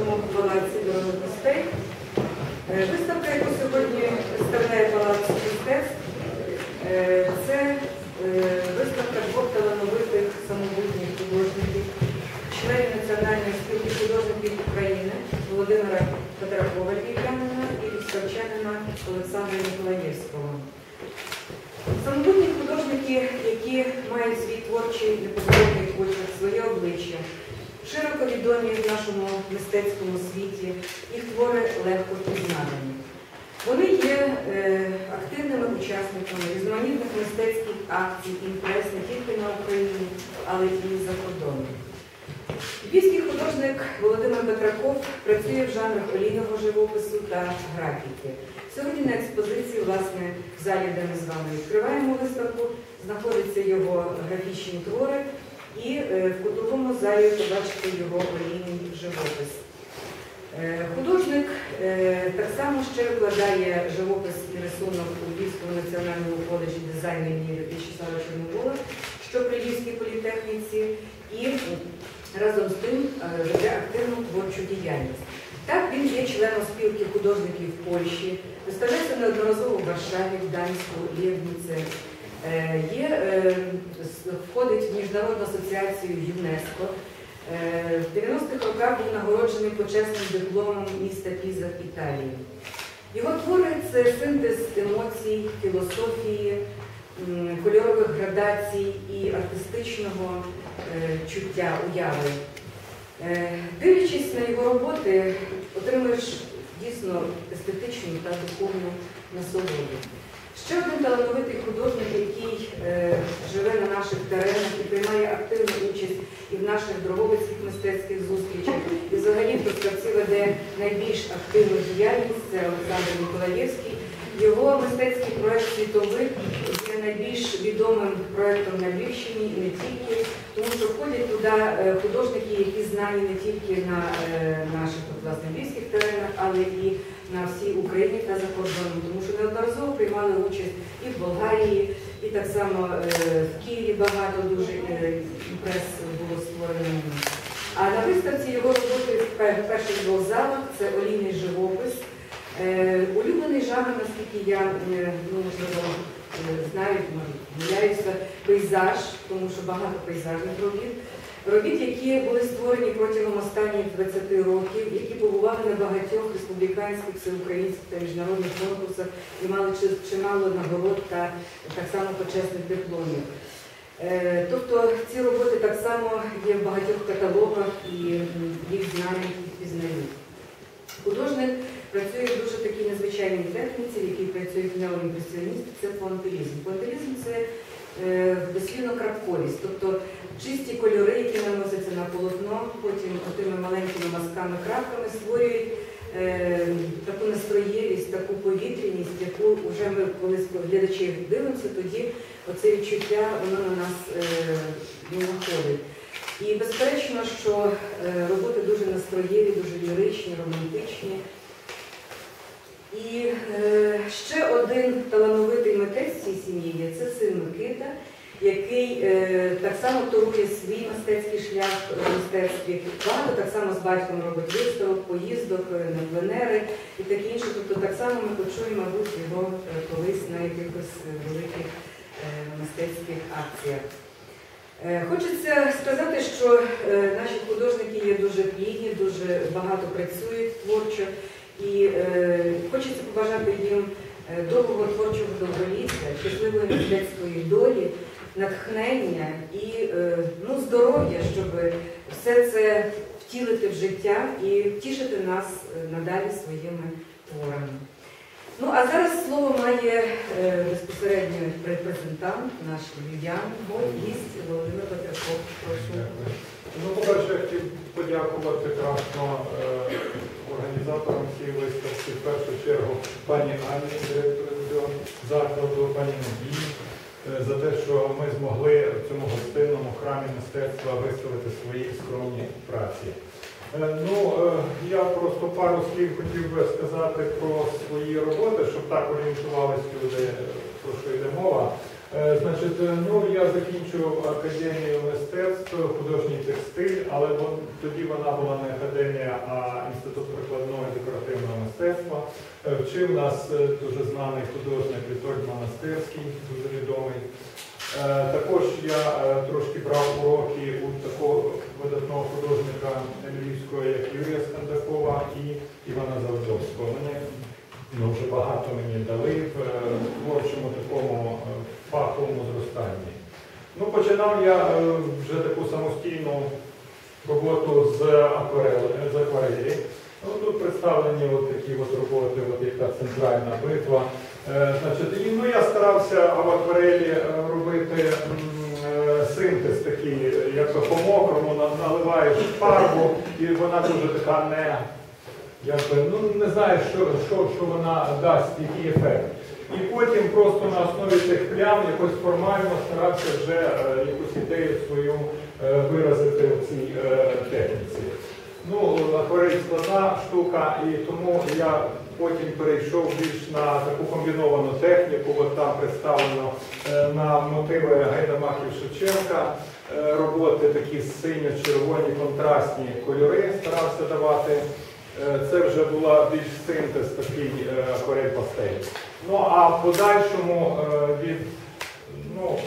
в Палаці народних мистецтв. Е, Виставка, яку сьогодні представляє Палац мистецтв, е, це е, виставка двох талановитих самобутніх художників, членів Національної спілки художників України Володимира Петракова Львів'янина і військовчанина Олександра Ніколаєвського. Самобутні художники, які мають свій творчий неповторний почерк, своє обличчя, широко відомі в нашому мистецькому світі, їх твори легко пізнані. Вони є е, активними учасниками різноманітних мистецьких акцій, імпрес не тільки на Україні, але і за кордоном. Львівський художник Володимир Петраков працює в жанрах олійного живопису та графіки. Сьогодні на експозиції, власне, в залі, де ми з вами відкриваємо виставку, знаходяться його графічні твори, і е, в кутовому залі побачите його олійний живопис. Е, Художник е, так само ще викладає живопис і рисунок у Львівському національному коледжі дизайну імені В'ячеслава Чорновола, що при Львівській політехніці, і разом з тим веде активну творчу діяльність. Так, він є членом спілки художників Польщі, виставляється неодноразово в Варшаві, Гданську, Лєвніце. Е, Є, е, входить в Міжнародну асоціацію ЮНЕСКО. Е, В 90-х роках був нагороджений почесним дипломом міста Піза в Італії. Його твори це синтез емоцій, філософії, кольорових градацій і артистичного е, чуття уяви. Е, Дивлячись на його роботи, отримуєш дійсно естетичну та духовну насолоду. Ще один талановитий художник, який е, живе на наших теренах і приймає активну участь і в наших дроговицьких мистецьких зустрічах, і взагалі в Трускавці веде найбільш активну діяльність, це Олександр Ніколаєвський. Його мистецький проект Світовик є найбільш відомим проектом на Львівщині і не тільки, тому що входять туди е, художники, які знані не тільки на е, наших власне львівських теренах, але і на всій Україні та за кордоном, тому що приймали участь і в Болгарії, і так само е, в Києві багато дуже е, імпрес було створено. А на виставці його роботи в пе- перших двох залах це олійний живопис. Е, Улюблений жанр, наскільки я ну, можливо знаю, помиляюся, пейзаж, тому що багато пейзажних робіт. Робіт, які були створені протягом останніх 20 років, які побували на багатьох республіканських, всеукраїнських та міжнародних конкурсах і мали чимало нагород та так само почесних дипломів. Е, Тобто ці роботи так само є в багатьох каталогах і їх знають і пізнають. Художник працює в дуже такій незвичайній техніці, в якій працюють неоімпресіоністи, це пуантилізм. Пуантилізм це дослівно крапковість, тобто чисті кольори, які наносяться на полотно, потім тими маленькими мазками крапками створюють е, таку настроєвість, таку повітряність, яку вже ми, коли глядачі дивимося, тоді оце відчуття воно на нас е, ну, находить. І безперечно, що е, роботи дуже настроєві, дуже ліричні, романтичні. І е, ще один талановитий митець цій сім'ї це який е, так само торує свій мистецький шлях в мистецтві. Багато так само з батьком робить виставок, поїздок е, на пленери і таке інше. Тобто так само ми почуємо, мабуть, його е, колись на якихось е, великих е, мистецьких акціях. Хочеться сказати, що наші художники є дуже плідні, дуже багато працюють творчо, і хочеться побажати їм е, довгого творчого довголіття, щасливої мистецької долі, натхнення і е, ну, здоров'я, щоб все це втілити в життя і втішити нас е, надалі своїми творами. Ну а зараз слово має безпосередньо репрезентант, наш львів'ян, гість Володимир Петраков. Прошу. Ну, по-перше, я хотів подякувати красно е, організаторам цієї виставки, в першу чергу пані Ані, директору закладу, пані Надії, е, за те, що ми змогли в цьому гостинному храмі мистецтва виставити свої скромні праці. Е, Ну, е, я просто пару слів хотів би сказати про свої роботи, щоб так орієнтувалися люди, про що йде мова. Е, Значить, е, ну я закінчив академію мистецтв, художній текстиль, але тоді вона була не академія, а Е, Вчив нас дуже знаний художник Вітоль Монастирський, дуже відомий. Також я трошки брав уроки у такого видатного художника Львівського, як Юрія Скандакова і Івана Завдовського. Ну, вже багато мені дали в е, творчому такому е, фаховому зростанні. Ну, починав я е, вже таку самостійну роботу з акварели, з акварелі. Ну, тут представлені от такі от роботи, от як та центральна битва. Е, значить, і, ну, я старався в акварелі робити е, синтез такий, як по-мокрому, наливаєш фарбу, і вона дуже така не, якби, ну, не знаєш, що, що, що вона дасть, який ефект. І потім просто на основі цих плям якось формально старався вже е, якусь ідею свою е, виразити в цій е, техніці. Ну, акварель складна штука, і тому я потім перейшов більш на таку комбіновану техніку. От там представлено е, на мотиви Гайдамаків Шевченка е, роботи такі синьо-червоні контрастні кольори старався давати. Е, Це вже була більш синтез такий е, акварель пастель. Ну а в подальшому е, від ну,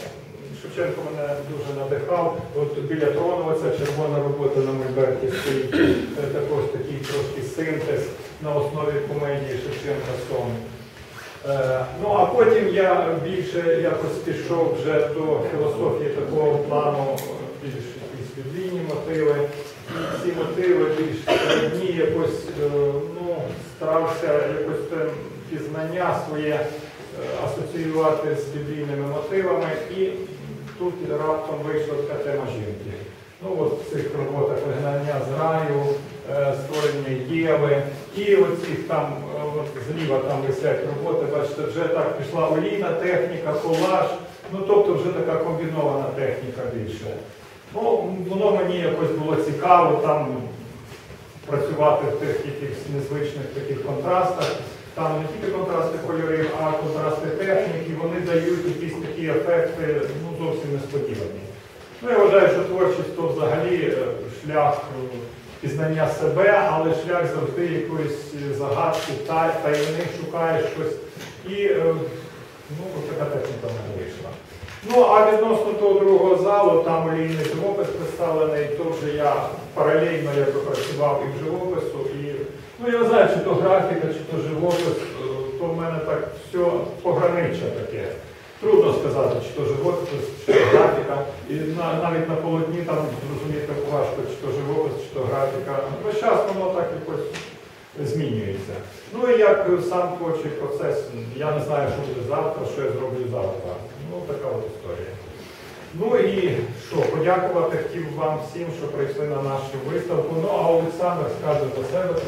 Шевченко мене дуже надихав. От біля Тронова ця червона робота на Мольберті стоїть. Також такий трошки синтез на основі комедії Шевченка Сон. Ну а потім я більше якось пішов вже до філософії такого плану, більш якісь мотиви. І ці мотиви більш складні, якось е, ну, старався якось те пізнання своє е, асоціювати з біблійними мотивами. І тут раптом вийшла така тема жінки. Ну от в цих роботах вигнання з раю, е, створення Єви, і оцих там от зліва там висять роботи, бачите, вже так пішла олійна техніка, колаж, ну тобто вже така комбінована техніка більше. Ну, воно мені якось було цікаво там працювати в тих якихось незвичних таких контрастах. Там не тільки контрасти кольорів, а контрасти техніки, вони дають якісь такі ефекти ну, зовсім несподівані. Ну, я вважаю, що творчість то взагалі е, шлях е, пізнання себе, але шлях завжди якоїсь загадки, та- таємних, шукаєш щось. І е, ну, така техніка мене вийшла. Ну, а відносно того другого залу, там олійний живопис представлений, то вже я паралельно якби працював і в живопису, і ну я не знаю, чи то графіка, чи то живопис, е, то в мене так все пограниче таке. Трудно сказати, чи то живопис, чи то графіка. І на- навіть на полотні там зрозуміти важко, чи то живопис, чи то графіка. Весь час воно так якось змінюється. Ну і як сам творчий процес, я не знаю, що буде завтра, що я зроблю завтра. Ну, така от історія. Ну і що, подякувати хотів вам всім, що прийшли на нашу виставку. Ну а Олександр скаже за себе.